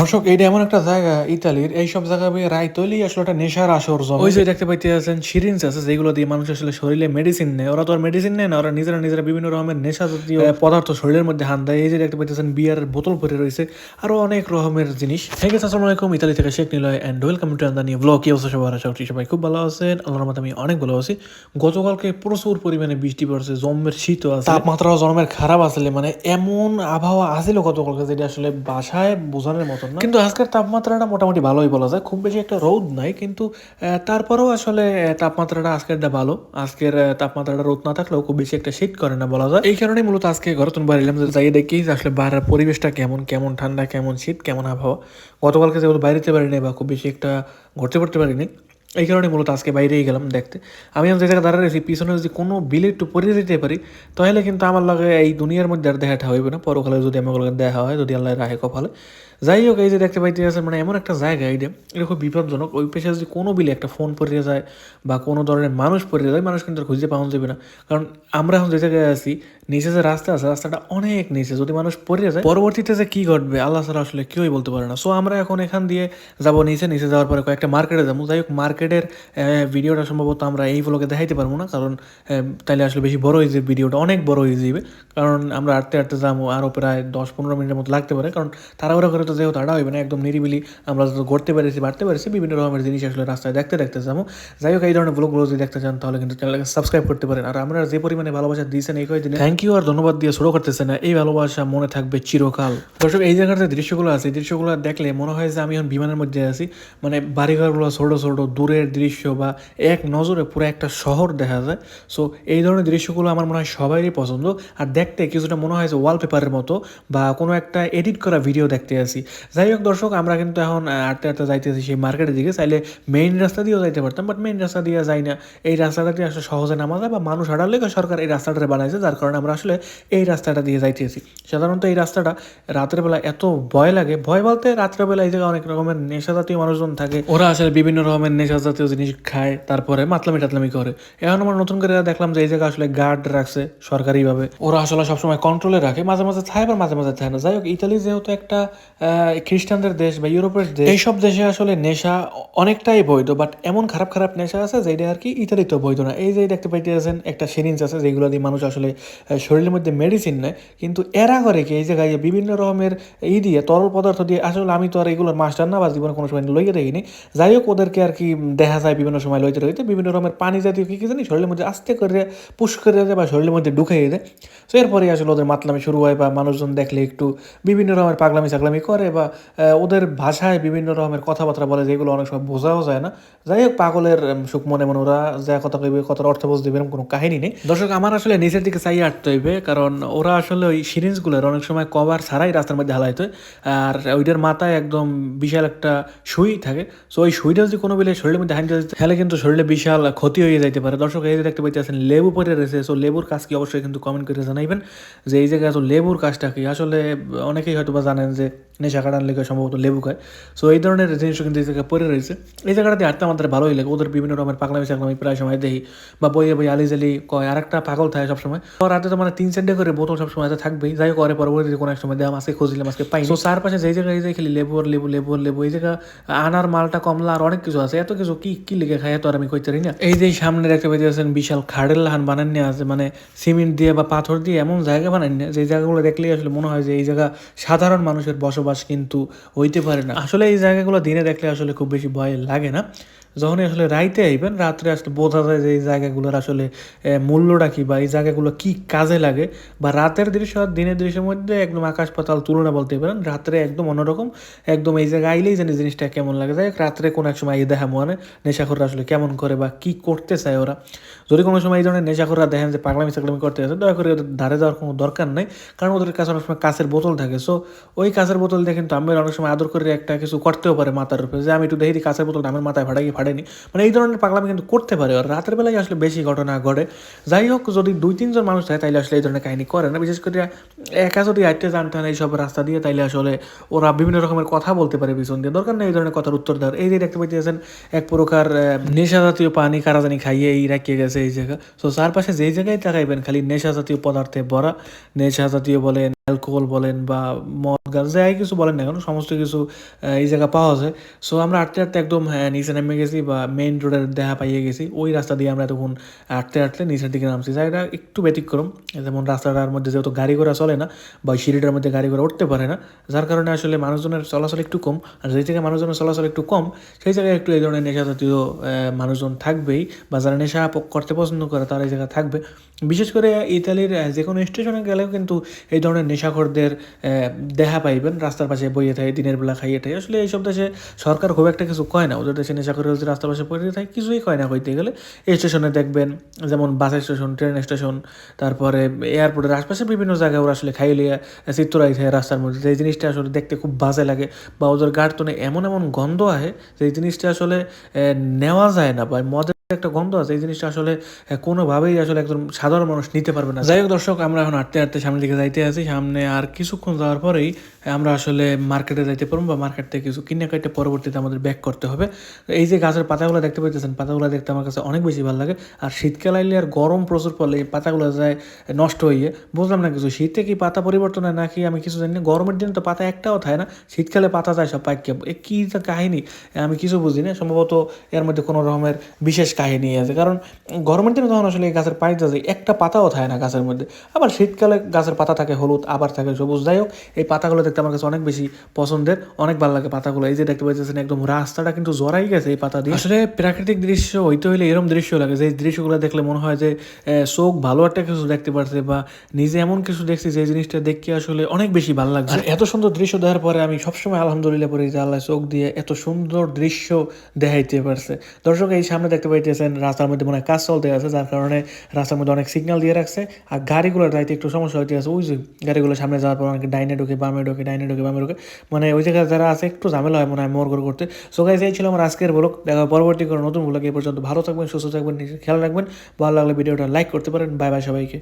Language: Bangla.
দর্শক এইটা এমন একটা জায়গা ইতালির এইসব জায়গা বেয়ে রায় তৈলি আসলে একটা নেশার আসর জমে। ওই যে দেখতে পাইতে আছেন সিরিঞ্জ আছে যেগুলো দিয়ে মানুষ আসলে শরীরে মেডিসিন নেয়। ওরা তো আর মেডিসিন নেয় না ওরা নিজেরা নিজেরা বিভিন্ন রকমের নেশা জাতীয় পদার্থ শরীরের মধ্যে হান দেয়। এই যে দেখতে পাইতেছেন বিয়ারের বোতল ভরে রয়েছে আরও অনেক রকমের জিনিস। হ্যাঁ গেছে আসসালামু আলাইকুম। ইতালি থেকে Sheikh Niloy and welcome to আন্দানি blog কি অবস্থা সবার? আশা করছি সবাই খুব ভালো আছেন। আল্লাহর রহমতে আমি অনেক ভালো আছি। গতকালকে প্রচুর পরিমাণে বৃষ্টি পড়ছে জম্মের শীত আছে। তাপমাত্রাও জন্মের খারাপ আসলে মানে এমন আবহাওয়া আসছিল গতকালকে যেটা আসলে বাসায় বোঝানোর না? কিন্তু আজকের তাপমাত্রাটা মোটামুটি ভালোই বলা যায়। খুব বেশি একটা রোদ নাই, কিন্তু তারপরেও আসলে তাপমাত্রাটা আজকেরটা ভালো। আজকের তাপমাত্রাটা রোদ না থাকলেও খুব বেশি একটা শীত করে না বলা যায়। এই কারণে মূলত আজকে ঘরে তুমি বাড়িলাম যে যাই দেখি আসলে বাইরের পরিবেশটা কেমন কেমন ঠান্ডা, কেমন শীত, কেমন আবহাওয়া। গতকালকে যেহেতু বাইরেতে পারিনি বা খুব বেশি একটা ঘুরতে পারতে পারিনি এই কারণে মূলত আজকে বাইরেই গেলাম দেখতে। আমি যে জায়গায় দাঁড়িয়ে রয়েছি, পিছনে যদি কোনো বিলে একটু পরিয়ে দিতে পারি, তাহলে কিন্তু আমার লাগে এই দুনিয়ার মধ্যে আর দেখাটা হইবে না। পরকালে যদি আমার লগে দেখা হয়, যদি আল্লাহ রাহে কপালে। যাই হোক, এই যে দেখতে পাইতে আছে মানে এমন একটা জায়গা এটা এটা খুব বিপজ্জনক। ওই পেশে যদি কোনো বিলে একটা ফোন পরিয়ে যায় বা কোনো ধরনের মানুষ পরিয়ে যায়, মানুষ কিন্তু খুঁজে পাওয়া যাবে না। কারণ আমরা এখন যে জায়গায় আছি, নিচে যে রাস্তা আছে, রাস্তাটা অনেক নিচে। যদি মানুষ পরিয়ে যায়, পরবর্তীতে যে কি ঘটবে, আল্লাহ ছাড়া আসলে কেউই বলতে পারে না। সো আমরা এখন এখান দিয়ে যাব নিচে নিচে যাওয়ার পরে কয়েকটা মার্কেটে যাব। যাই হোক মার্কেটের ভিডিওটা সম্ভবত আমরা এই ব্লগে দেখাইতে পারব না। কারণ তাইলে আসলে বেশি বড় হয়ে যাবে ভিডিওটা, অনেক বড় হয়ে যাবে কারণ আমরা আটতে হাঁটতে যাব, আরও প্রায় দশ পনেরো মিনিটের মতো লাগতে পারে। কারণ তাড়াহুড়া করে তো যেহেতু হাঁটা হইবে না, একদম নিরিবিলি আমরা যত ঘুরতে পেরেছি, বাড়তে পেরেছি, বিভিন্ন রকমের জিনিস আসলে রাস্তায় দেখতে দেখতে যাব। যাই হোক, এই ধরনের ব্লগগুলো যদি দেখতে চান, তাহলে কিন্তু চ্যানেলকে সাবস্ক্রাইব করতে পারেন। আর আমরা যে পরিমাণে ভালোবাসা দিয়েছেন এই কয়েকদিনে থ্যাংক ইউ আর ধন্যবাদ দিয়ে শুরু করতেছে না। এই ভালোবাসা মনে থাকবে চিরকাল। দর্শক, এই জায়গার যে দৃশ্যগুলো আছে, এই দৃশ্যগুলো দেখলে মনে হয় যে আমি এখন বিমানের মধ্যে আছি। মানে বাড়িঘরগুলো ছোটো ছোটো দূরের দৃশ্য বা এক নজরে পুরো একটা শহর দেখা যায়। সো এই ধরনের দৃশ্যগুলো আমার মনে হয় সবারই পছন্দ। আর দেখতে কিছুটা মনে হয় যে ওয়ালপেপারের মতো বা কোনো একটা এডিট করা ভিডিও দেখতে আসি। যাই হোক দর্শক আমরা কিন্তু এখন আহ, হাঁটতে হাঁটতে যাইতেছি সেই মার্কেটের দিকে। চাইলে মেইন রাস্তা দিয়েও যাইতে পারতাম বাট মেইন রাস্তা দিয়ে যাই না। এই রাস্তাটা দিয়ে আসলে সহজে নামা যায় বা মানুষ হাঁটার লেগে সরকার এই রাস্তাটা বানাইছে যার কারণে আমরা আসলে এই রাস্তাটা দিয়ে যাইতেছি। সাধারণত এই রাস্তাটা রাতের বেলা এত ভয় লাগে। ভয় বলতে রাত্রের বেলা এই জায়গায় অনেক রকমের নেশা জাতীয় মানুষজন থাকে। ওরা আসলে বিভিন্ন রকমের নেশা জাতীয় জিনিস খায়, তারপরে মাতলামি টাতলামি করে। এখন আমরা নতুন করে দেখলাম যে এই জায়গায় আসলে গার্ড রাখছে সরকারিভাবে। ওরা আসলে সবসময় কন্ট্রোলে রাখে, মাঝে মাঝে থাকে বা মাঝে মাঝে থাকে না। যাই হোক ইতালি যেহেতু একটা খ্রিস্টানদের দেশ বা ইউরোপের দেশ, এইসব দেশে আসলে নেশা অনেকটাই বৈধ বাট এমন খারাপ খারাপ নেশা আছে যেটা আর কি ইতালিতেও বৈধ না। এই যে দেখতে পাইতে আছেন একটা সিরিঞ্জ আছে যেগুলো দিয়ে মানুষ আসলে শরীরের মধ্যে মেডিসিন নেয়, কিন্তু এরা করে কি? এই জায়গায় বিভিন্ন রকমের ই দিয়ে তরল পদার্থ দিয়ে, আসলে আমি তো আর এগুলোর মাস্টার না বা জীবনে কোনো সময় লইয়ে দেখিনি। যাই হোক, ওদেরকে আর কি দেখা যায় বিভিন্ন সময় লইতে লইতে বিভিন্ন রকমের পানি জাতীয় কি কি জানি শরীরের মধ্যে আস্তে করে পুশ করে দেয় বা শরীরের মধ্যে ঢুকিয়ে দেয়। তো এরপরে আসলে ওদের মাতলামি শুরু হয় বা মানুষজন দেখলে একটু বিভিন্ন রকমের পাগলামি সাগলামি করে বা ওদের ভাষায় বিভিন্ন রকমের কথাবার্তা বলে যেগুলো অনেক সময় বোঝাও যায় না। যাই হোক, পাগলের সুখ মনে মনে ওরা যা কথা কইবে, কথার অর্থ বুঝতে এরকম কোনো কাহিনী নেই। দর্শক, আমার আসলে নিচের দিকে চাই আটতে হইবে, কারণ ওরা আসলে ওই সিরিঞ্জগুলোর অনেক সময় কভার ছাড়াই রাস্তার মধ্যে হালাইতে হয়। আর ওইটার মাথায় একদম বিশাল একটা সুই থাকে। সো ওই সুইটা যদি কোনো বেলে শরীরের মধ্যে হানি তাহলে কিন্তু শরীরে বিশাল ক্ষতি হয়ে যাইতে পারে। দর্শক, এই যে দেখতে পাইতেছেন, লেবু পরে রয়েছে। সো লেবুর কাজ কি অবশ্যই কিন্তু কমেন্ট করে জানাইবেন যে এই জায়গায় লেবুর কাজটা কি? আসলে অনেকেই হয়তো বা জানেন যে নেশা কাটার লেগে সম্ভবত লেবু খায়। সো এই ধরনের জিনিসও কিন্তু এই জায়গায় পড়ে রয়েছে। এই জায়গাটাতে হাঁটতে আমাদের ভালোই লাগে। ওদের বিভিন্ন রকমের পাগলামি সাগলামি প্রায় সময় দেখি বা বইয়ে বই আলি জালি কয় আর একটা পাগল থাকে সবসময়। তো রাতে তো মানে তিন চারটে করে বোতল সবসময় হাতে থাকবেই। যাই হোক, পরে পরবর্তীতে কোনো এক সময় দেওয়া আজকে খুঁজলাম আজকে পাই তো চারপাশে যেই জায়গায় এই যে খালি লেবু আর লেবু লেবু আর লেবু, এই জায়গা আনার মালটা কমলা আর অনেক কিছু আছে। এত কিছু কি কি লিখে খায়? তো আর আমি কইতে না। এই যে সামনে দেখতে পাইতেছেন বিশাল খাড়ের লাহান বানান নিয়ে আছে মানে সিমেন্ট দিয়ে বা পাথর দিয়ে এমন জায়গা বানান না যে জায়গাগুলো দেখলেই আসলে মনে হয় যে এই জায়গা সাধারণ মানুষের বসবাস কিন্তু হইতে পারে না। আসলে এই জায়গাগুলো দিনে দেখলে আসলে খুব বেশি ভয় লাগে না। যখনই আসলে রাইতে আইবেন, রাত্রে আসলে বোঝা যায় যে এই জায়গাগুলোর আসলে মূল্যটা কি বা এই জায়গাগুলো কি কাজে লাগে বা রাতের দৃশ্য আর দিনের দৃশ্যের মধ্যে একদম আকাশ পাতাল তুলনা বলতে পারেন। রাত্রে একদম অন্যরকম, একদম এই জায়গায় আইলেই জানি জিনিসটা কেমন লাগে। যাই রাত্রে কোনো এক সময় এই দেখা মনে, নেশাখোররা আসলে কেমন করে বা কি করতে চায় ওরা। যদি কোনো সময় এই ধরনের নেশাখোররা দেখেন যে পাগলামি সাগলামি করতে আছে দয়া করে ওদের ধারে যাওয়ার কোনো দরকার নেই। কারণ ওদের কাছে অনেক সময় কাছের বোতল থাকে। সো ওই কাছের বোতল দিয়ে কিন্তু আমি অনেক সময় আদর করে একটা কিছু করতেও পারে মাথার উপরে। যে আমি একটু দেখি কাছের বোতলটা আমার মাথায় ফাটাই ফাটেনি মানে এই ধরনের পাগলামি কিন্তু করতে পারে। আর রাতের বেলায় আসলে বেশি ঘটনা ঘটে। যাই হোক, যদি দুই, তিনজন মানুষ থাকে তাইলে আসলে এই ধরনের কাহিনী করে না। বিশেষ করে একা যদি আইতে জানতে হয় এইসব রাস্তা দিয়ে তাইলে আসলে ওরা বিভিন্ন রকমের কথা বলতে পারে পিছন দিয়ে। দরকার নেই এই ধরনের কথার উত্তর দেওয়ার। এই যে দেখতে পাইতেছেন, এক প্রকার নেশা জাতীয় পানি কারা জানি খাইয়ে এই রাখিয়ে গেছে এই জায়গা। সো চারপাশে যেই জায়গায় তাকাইবেন, খালি নেশা জাতীয় পদার্থে ভরা। নেশা জাতীয় বলেন অ্যালকোহল বলেন বা মদ গাছ যাই কিছু বলেন না কেন সমস্ত কিছু এই জায়গা পাওয়া যায়। সো আমরা হাঁটতে হাঁটতে একদম হ্যাঁ, নিচে নেমে গেছি বা মেইন রোডের দেখা পাইয়ে গেছি। ওই রাস্তা দিয়ে আমরা তখন হাঁটতে হাঁটতে নিচের দিকে নামছি। জায়গাটা একটু ব্যতিক্রম যেমন রাস্তাটার মধ্যে যেহেতু গাড়ি ঘোড়া চলে না বা সিঁড়িটার মধ্যে গাড়ি ঘোড়া উঠতে পারে না যার কারণে আসলে মানুষজনের চলাচল একটু কম। আর যেই জায়গায় মানুষজনের চলাচল একটু কম সেই জায়গায় একটু এই ধরনের নেশা জাতীয় মানুষজন থাকবেই বা যারা নেশা করতে পছন্দ করে তারা এই জায়গায় থাকবে। বিশেষ করে ইতালির যে কোনো স্টেশনে গেলেও কিন্তু এই ধরনের নেশাখোরদের দেখা পাইবেন, রাস্তার পাশে বইয়ে থাকে দিনের বেলা খাইয়ে থাকে আসলে এইসব দেশে সরকার খুব একটা কিছু কয় না। ওদের দেশে নেশাখোর যদি রাস্তার পাশে পড়ে থাকে কিছুই কয় না হইতে গেলে। এই স্টেশনে দেখবেন, যেমন বাস স্টেশন, ট্রেন স্টেশন, তারপরে এয়ারপোর্টের আশপাশে বিভিন্ন জায়গায় ওরা আসলে খাইলে চিত্তরাই থাকে রাস্তার মধ্যে। যে জিনিসটা আসলে দেখতে খুব বাজে লাগে বা ওদের গাড়তনে এমন এমন গন্ধ আহে যে জিনিসটা আসলে নেওয়া যায় না বা মদের একটা গন্ধ আছে, এই জিনিসটা আসলে কোনোভাবেই আসলে একজন সাধারণ মানুষ নিতে পারবে না। যাই হোক দর্শক, আমরা এখন হাঁটতে হাঁটতে সামনের দিকে যাইতে আছি। সামনে আর কিছুক্ষণ যাওয়ার পরেই আমরা আসলে মার্কেটে যাইতে পারব বা মার্কেট থেকে কিছু কিনে কাটে পরবর্তীতে আমাদের ব্যাক করতে হবে। এই যে গাছের পাতাগুলো দেখতে পাইতেছেন, পাতাগুলো দেখতে আমার কাছে অনেক বেশি ভালো লাগে। আর শীতকাল আইলে আর গরম প্রচুর পড়লে এই পাতাগুলো যায় নষ্ট হয়ে বুঝলাম না কিছু, শীতে কি পাতা পরিবর্তন হয় নাকি আমি কিছু জানি না। গরমের দিনে তো পাতা একটাও থাকে না, শীতকালে পাতা যায় সব পাইকে এ কী কাহিনী? আমি কিছু বুঝি না সম্ভবত এর মধ্যে কোনো রকমের বিশেষ কাহিনী আছে। কারণ গরমের দিনে তখন আসলে এই গাছের পানিতে যায় একটা পাতাও থাকে না গাছের মধ্যে। আবার শীতকালে গাছের পাতা থাকে হলুদ আবার থাকে সবুজ। যাই হোক এই পাতাগুলো দেখতে আমার কাছে অনেক বেশি পছন্দের অনেক ভালো লাগে পাতাগুলো। এই যে দেখতে পাচ্ছেন একদম রাস্তাটা কিন্তু জড়াই গেছে এই পাতা দিয়ে। আসলে প্রাকৃতিক দৃশ্য হইতে হইলে এরকম দৃশ্য লাগে যে দৃশ্যগুলো দেখলে মনে হয় যে চোখ ভালো একটা কিছু দেখতে পারছে বা নিজে এমন কিছু দেখছি যে জিনিসটা দেখে আসলে অনেক বেশি ভালো লাগছে। এত সুন্দর দৃশ্য দেখার পরে আমি সবসময় আলহামদুলিল্লাহ পরে যে আল্লাহ চোখ দিয়ে এত সুন্দর দৃশ্য দেখাইতে পারছে। দর্শক এই সামনে দেখতে পাইতেছেন রাস্তার মধ্যে মনে হয় কাজ চলতে আছে, যার কারণে রাস্তার মধ্যে অনেক সিগন্যাল দিয়ে রাখছে। আর গাড়িগুলো যাইতে একটু সমস্যা হইতে আছে ওই যে গাড়িগুলো সামনে যাওয়ার পর অনেকে ডাইনে ঢুকে, বামে ঢোকে, ডাইনে ঢোকে, বামে ঢোকে মানে ওই জায়গায় যারা আছে একটু ঝামেলা হয় মনে হয় মোর করতে। সো গাইজ এই ছিল আমার আজকের ব্লগ দেখা পরবর্তী কোনো নতুন ব্লগ এই পর্যন্ত ভালো থাকবেন, সুস্থ থাকবেন খেয়াল রাখবেন। ভালো লাগলে ভিডিওটা লাইক করতে পারেন। বাই বাই সবাইকে।